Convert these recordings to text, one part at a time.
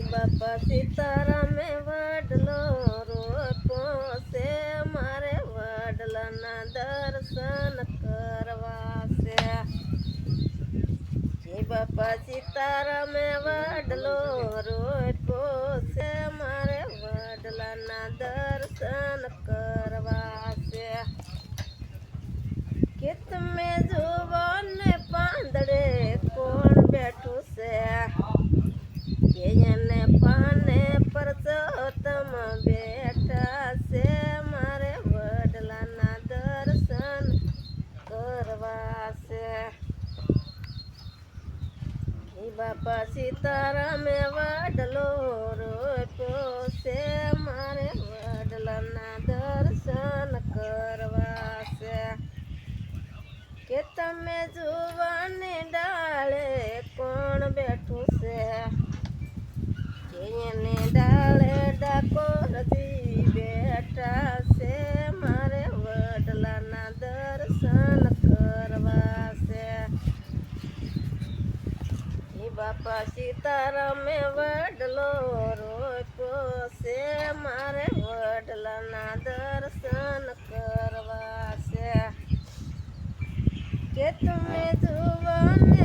બાપા સીતારામે વડલો રોપો છે. મારે વડલાના દર્શન કરવા છે. બાપા સીતારામે વડલો રોપો છે મારે વડલાના દર્શન કરવા છે કે તમે જુઓ ને પાંદડે કોણ બેઠું છે કે એને પાને પર તમે બેઠા છે મારે વડલાના દર્શન કરવા છે હે બાપા સીતારામે વાડલો રોપ્યો છે મારે વડલાના દર્શન કરવા છે કે તમે જુવાની ડાળે કોણ બેઠું છે કે એને ડાળે ડાકોરજી બેઠા છે મારે વડલાના દર્શન કરવા છે હે તારા સીતારામે વડલો રોપ્યો છે. મારે વડલાના દર્શન કરવા છે. કે તમે જુવાને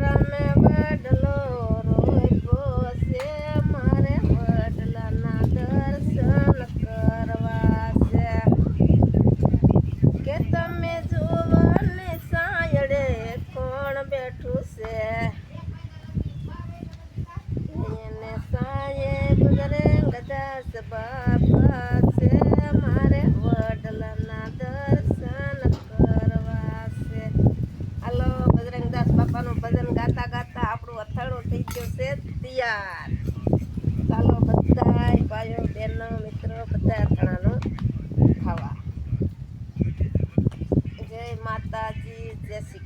દાસ દર્શન કરવા છે હાલો બજરંગદાસ ભજન ગાતા ગાતા આપણું અથાણું થઈ ગયું છે તૈયાર. ચાલો બધા ભાઈઓ, બહેનો, મિત્રો, બધા અથાણાનું ખાવા. જય માતાજી, જય શ્રી